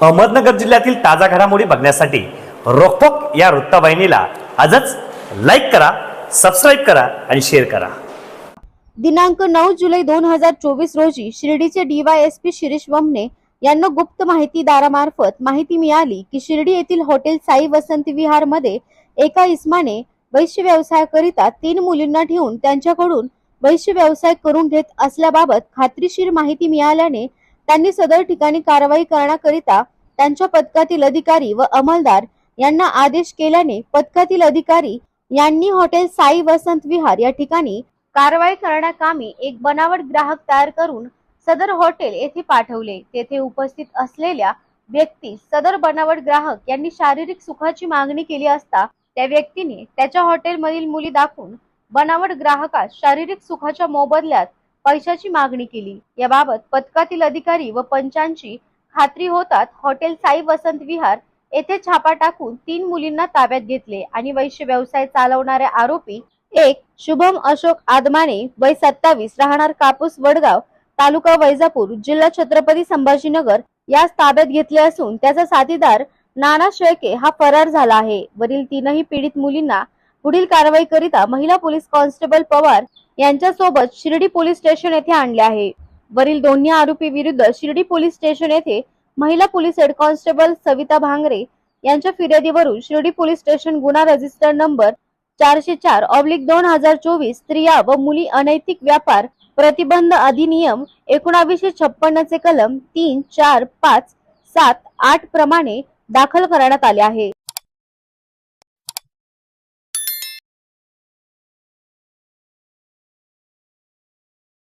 अहमदनगर जिल्ह्यातील ताजा घडामोडी बघण्यासाठी रोखोक या वृत्तवाहिनीला आजच लाईक करा सबस्क्राईब करा आणि शेअर करा. दिनांक नऊ जुलै दोन हजार चोवीस रोजी शिर्डीचे डीवायएसपी शिरीष वमने यांना गुप्त माहितीदारामार्फत माहिती मिळाली की शिर्डी येथील हॉटेल साई वसंत विहारमध्ये एका इस्माने वैश्य व्यवसायाकरिता तीन मुलींना ठेवून त्यांच्याकडून वैश्य व्यवसाय करून घेत असल्याबाबत खात्रीशीर माहिती मिळाल्याने त्यांनी सदर ठिकाणी कारवाई करण्याकरिता त्यांच्या पथकातील अधिकारी व अंमलदार यांना आदेश केल्याने पथकातील अधिकारी यांनी हॉटेल साई वसंत विहार या ठिकाणी कारवाई करण्याकामी एक बनावट ग्राहक तयार करून सदर हॉटेल येथे पाठवले. तेथे उपस्थित असलेल्या व्यक्ती सदर बनावट ग्राहक यांनी शारीरिक सुखाची मागणी केली असता त्या व्यक्तीने त्याच्या हॉटेलमधील मुली दाखवून बनावट ग्राहकास शारीरिक सुखाच्या मोबदल्यात पैशाची मागणी केली. याबाबत पथकातील अधिकारी व पंचांची खात्री होतात हॉटेल साई वसंत विहार येथे छापा टाकून तीन मुलींना ताब्यात घेतले आणि वैश्य व्यवसाय चालवणाऱ्या आरोपी एक शुभम अशोक आदमाने वय सत्तावीस राहणार कापूस वडगाव तालुका वैजापूर जिल्हा छत्रपती संभाजीनगर यास ताब्यात घेतले असून त्याचा साथीदार नाना शेळके हा फरार झाला आहे. वरील तीनही पीडित मुलींना पुढील कारवाई करिता महिला पोलीस कॉन्स्टेबल पवार यांच्यासोबत शिर्डी पोलीस स्टेशन येथे आणले आहे. वरील दोन्ही आरोपी विरुद्ध शिर्डी पोलीस स्टेशन येथे महिला police head constable Savita Bhangare यांच्या फिर्यादीवरून शिर्डी पोलीस स्टेशन गुन्हा रजिस्टर नंबर चारशे चार ऑब्लिक दोन हजार चोवीस स्त्रिया व मुली अनैतिक व्यापार प्रतिबंध अधिनियम एकोणावीसशे छप्पन्नचे कलम तीन चार पाच सात आठ प्रमाणे दाखल करण्यात आले आहे.